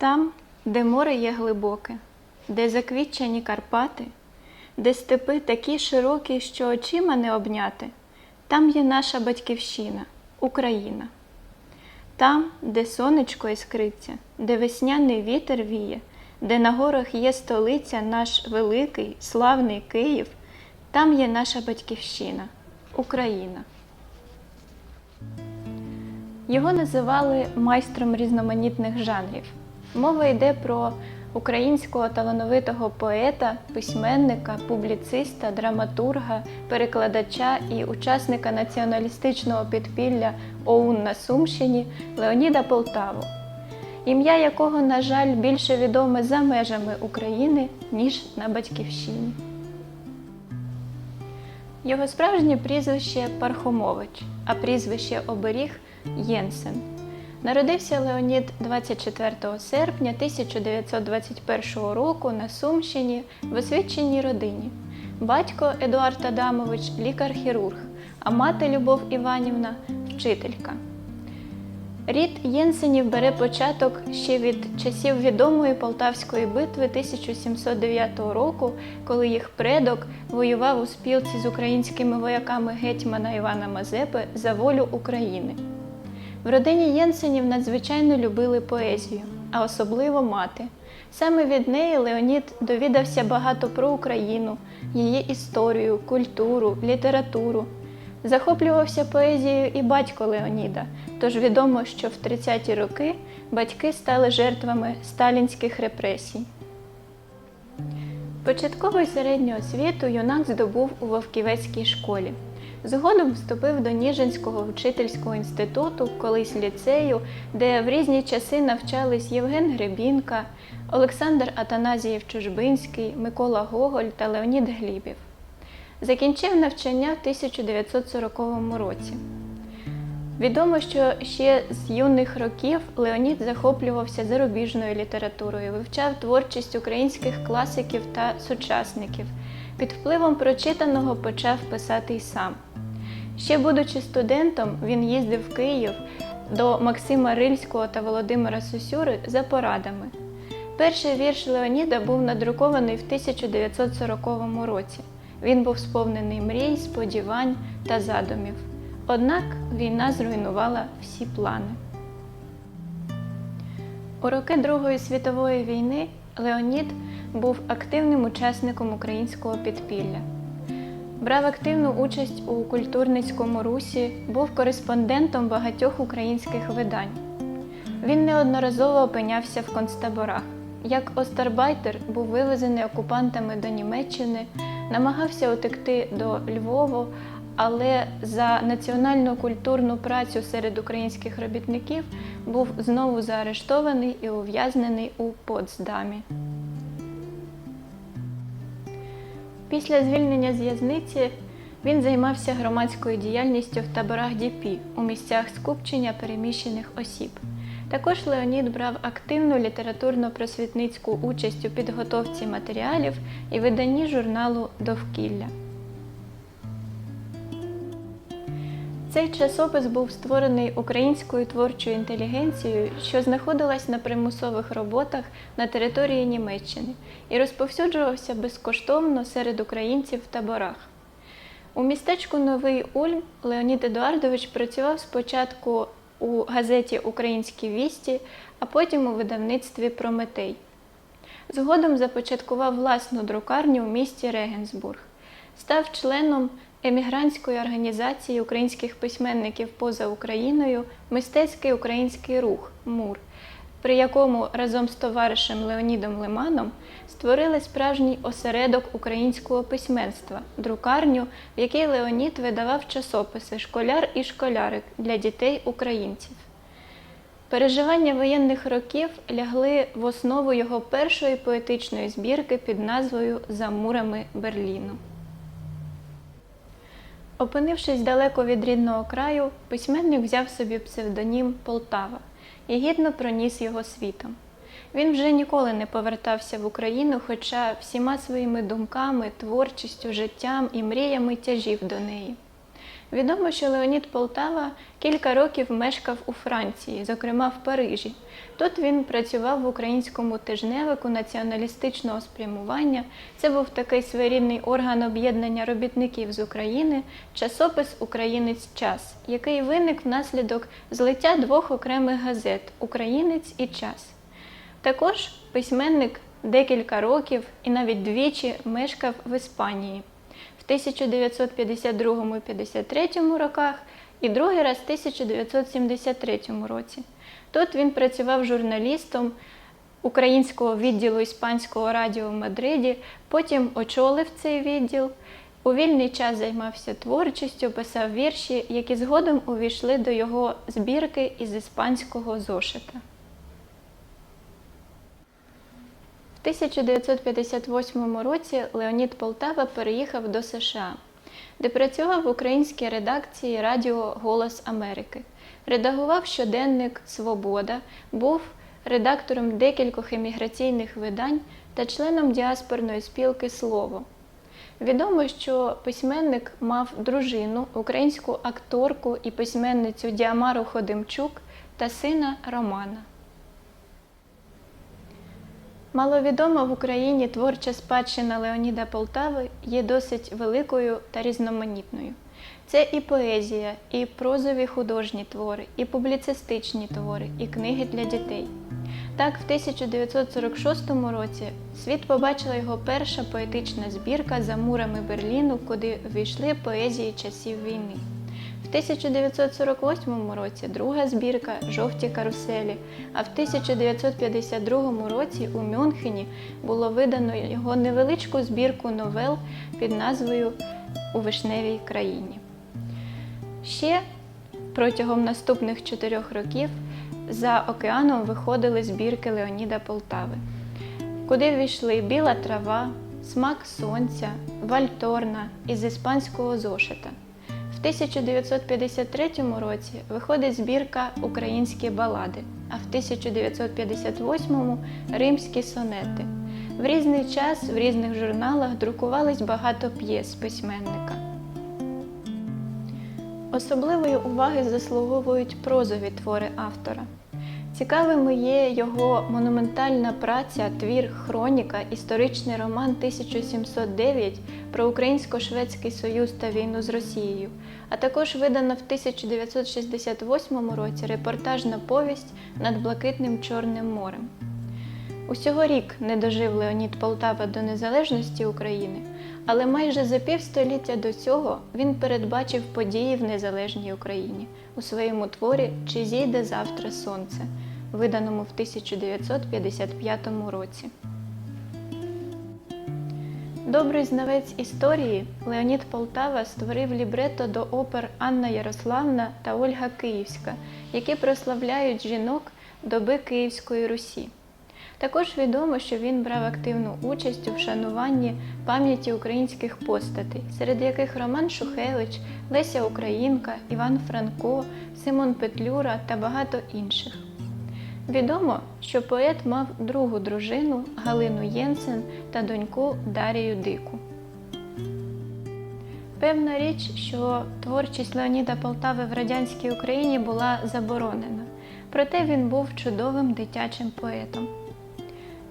Там, де море є глибоке, де заквітчені Карпати, де степи такі широкі, що очима не обняти, там є наша батьківщина, Україна. Там, де сонечко іскриться, де весняний вітер віє, де на горах є столиця, наш великий, славний Київ, там є наша батьківщина, Україна. Його називали майстром різноманітних жанрів. Мова йде про українського талановитого поета, письменника, публіциста, драматурга, перекладача і учасника націоналістичного підпілля ОУН на Сумщині Леоніда Полтаву, ім'я якого, на жаль, більше відоме за межами України, ніж на батьківщині. Його справжнє прізвище Пархомович, а прізвище Оберіг Єнсен. Народився Леонід 24 серпня 1921 року на Сумщині в освіченій родині. Батько Едуард Адамович лікар-хірург, а мати Любов Іванівна вчителька. Рід Єнсенів бере початок ще від часів відомої Полтавської битви 1709 року, коли їх предок воював у спілці з українськими вояками гетьмана Івана Мазепи за волю України. В родині Єнсенів надзвичайно любили поезію, а особливо мати. Саме від неї Леонід довідався багато про Україну, її історію, культуру, літературу. Захоплювався поезією і батько Леоніда, тож відомо, що в 30-ті роки батьки стали жертвами сталінських репресій. Початкову і середню освіту юнак здобув у Вовківецькій школі. Згодом вступив до Ніжинського вчительського інституту, колись ліцею, де в різні часи навчались Євген Гребінка, Олександр Атаназієв Чужбинський, Микола Гоголь та Леонід Глібів. Закінчив навчання в 1940 році. Відомо, що ще з юних років Леонід захоплювався зарубіжною літературою, вивчав творчість українських класиків та сучасників. Під впливом прочитаного почав писати й сам. Ще будучи студентом, він їздив в Київ до Максима Рильського та Володимира Сосюри за порадами. Перший вірш Леоніда був надрукований в 1940 році. Він був сповнений мрій, сподівань та задумів. Однак війна зруйнувала всі плани. У роки Другої світової війни Леонід був активним учасником українського підпілля. Брав активну участь у культурницькому русі, був кореспондентом багатьох українських видань. Він неодноразово опинявся в концтаборах. Як остарбайтер був вивезений окупантами до Німеччини, намагався утекти до Львову, але за національну культурну працю серед українських робітників був знову заарештований і ув'язнений у Потсдамі. Після звільнення з в'язниці він займався громадською діяльністю в таборах ДІПІ у місцях скупчення переміщених осіб. Також Леонід брав активну літературно-просвітницьку участь у підготовці матеріалів і виданні журналу Довкілля. Цей часопис був створений українською творчою інтелігенцією, що знаходилась на примусових роботах на території Німеччини і розповсюджувався безкоштовно серед українців в таборах. У містечку Новий Ульм Леонід Едуардович працював спочатку у газеті Українські вісті, а потім у видавництві Прометей. Згодом започаткував власну друкарню в місті Регенсбург, став членом емігрантської організації українських письменників поза Україною Мистецький український рух МУР, при якому разом з товаришем Леонідом Лиманом створили справжній осередок українського письменства, друкарню, в якій Леонід видавав часописи Школяр і школярик для дітей українців. Переживання воєнних років лягли в основу його першої поетичної збірки під назвою За мурами Берліну. Опинившись далеко від рідного краю, письменник взяв собі псевдонім Полтава і гідно проніс його світом. Він вже ніколи не повертався в Україну, хоча всіма своїми думками, творчістю, життям і мріями тяжів до неї. Відомо, що Леонід Полтава кілька років мешкав у Франції, зокрема в Парижі. Тут він працював в українському тижневику націоналістичного спрямування. Це був такий своєрідний орган об'єднання робітників з України, часопис Українець час, який виник внаслідок злиття двох окремих газет Українець і час. Також письменник декілька років і навіть двічі мешкав в Іспанії в 1952 і 53 роках і другий раз в 1973 році. Тут він працював журналістом українського відділу іспанського радіо в Мадриді, потім очолив цей відділ. У вільний час займався творчістю, писав вірші, які згодом увійшли до його збірки із іспанського зошита. В 1958 році Леонід Полтава переїхав до США, де працював в українській редакції Радіо Голос Америки. Редагував щоденник Свобода, був редактором декількох еміграційних видань та членом діаспорної спілки Слово. Відомо, що письменник мав дружину, українську акторку і письменницю Діамару Ходимчук та сина Романа. Маловідома в Україні творча спадщина Леоніда Полтави є досить великою та різноманітною. Це і поезія, і прозові художні твори, і публіцистичні твори, і книги для дітей. Так, в 1946 році світ побачила його перша поетична збірка за мурами Берліну, куди ввійшли поезії часів війни. В 1948 році друга збірка Жовті каруселі, а в 1952 році у Мюнхені було видано його невеличку збірку новел під назвою У вишневій країні. Ще протягом наступних чотирьох років за океаном виходили збірки Леоніда Полтави, куди ввійшли Біла трава, Смак сонця, Вальторна із іспанського зошита. В 1953 році виходить збірка Українські балади, а в 1958 Римські сонети. В різний час в різних журналах друкувались багато п'єс письменника. Особливої уваги заслуговують прозові твори автора. Цікавими є його монументальна праця, твір Хроніка, історичний роман 1709 про Українсько-Шведський Союз та війну з Росією, а також видана в 1968 році репортажна повість над Блакитним Чорним морем. Усього рік не дожив Леонід Полтава до незалежності України, але майже за півстоліття до цього він передбачив події в незалежній Україні у своєму творі Чи зійде завтра сонце, виданому в 1955 році. Добрий знавець історії Леонід Полтава створив лібрето до опер Анна Ярославна та Ольга Київська, які прославляють жінок доби Київської Русі. Також відомо, що він брав активну участь у вшануванні пам'яті українських постатей, серед яких Роман Шухевич, Леся Українка, Іван Франко, Симон Петлюра та багато інших. Відомо, що поет мав другу дружину Галину Єнсен та доньку Дарію Дику. Певна річ, що творчість Леоніда Полтави в радянській Україні була заборонена, проте він був чудовим дитячим поетом.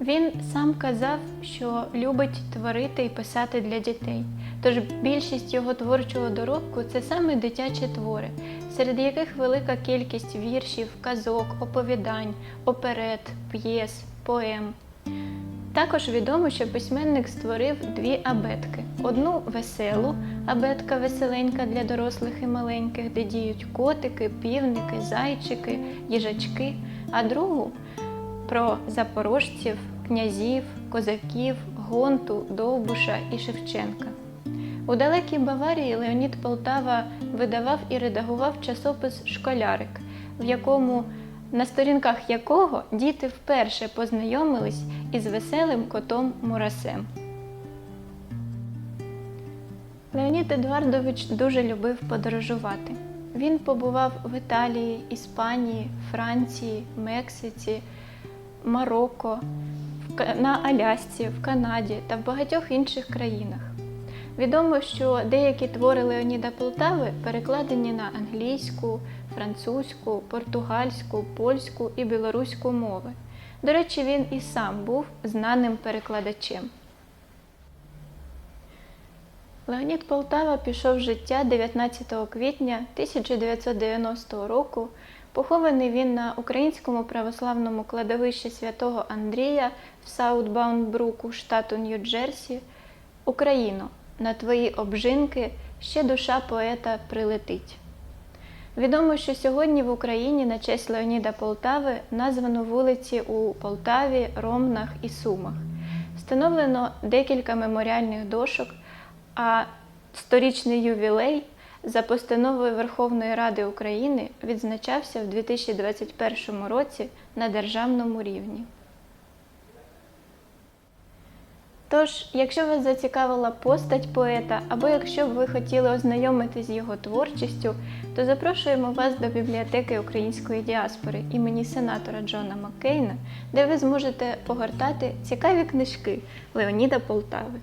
Він сам казав, що любить творити і писати для дітей. Тож більшість його творчого доробку це саме дитячі твори, серед яких велика кількість віршів, казок, оповідань, оперет, п'єс, поем. Також відомо, що письменник створив дві абетки: одну веселу, абетка веселенька для дорослих і маленьких, де діють котики, півники, зайчики, їжачки, а другу про запорожців, князів, козаків, гонту, Довбуша і Шевченка. У далекій Баварії Леонід Полтава видавав і редагував часопис Школярик, в якому на сторінках якого діти вперше познайомились із веселим котом Мурасем. Леонід Едуардович дуже любив подорожувати. Він побував в Італії, Іспанії, Франції, Мексиці, Марокко, на Алясці, в Канаді та в багатьох інших країнах. Відомо, що деякі твори Леоніда Полтави перекладені на англійську, французьку, португальську, польську і білоруську мови. До речі, він і сам був знаним перекладачем. Леонід Полтава пішов життя 19 квітня 1990 року. Похований він на українському православному кладовищі святого Андрія в Саутбаунбруку, штату Нью-Джерсі. Україно, на твої обжинки ще душа поета прилетить. Відомо, що сьогодні в Україні на честь Леоніда Полтави названо вулиці у Полтаві, Ромнах і Сумах. Встановлено декілька меморіальних дошок, а сторічний ювілей за постановою Верховної Ради України відзначався в 2021 році на державному рівні. Тож, якщо вас зацікавила постать поета, або якщо ви хотіли ознайомитись з його творчістю, то запрошуємо вас до бібліотеки української діаспори імені сенатора Джона Маккейна, де ви зможете погортати цікаві книжки Леоніда Полтави.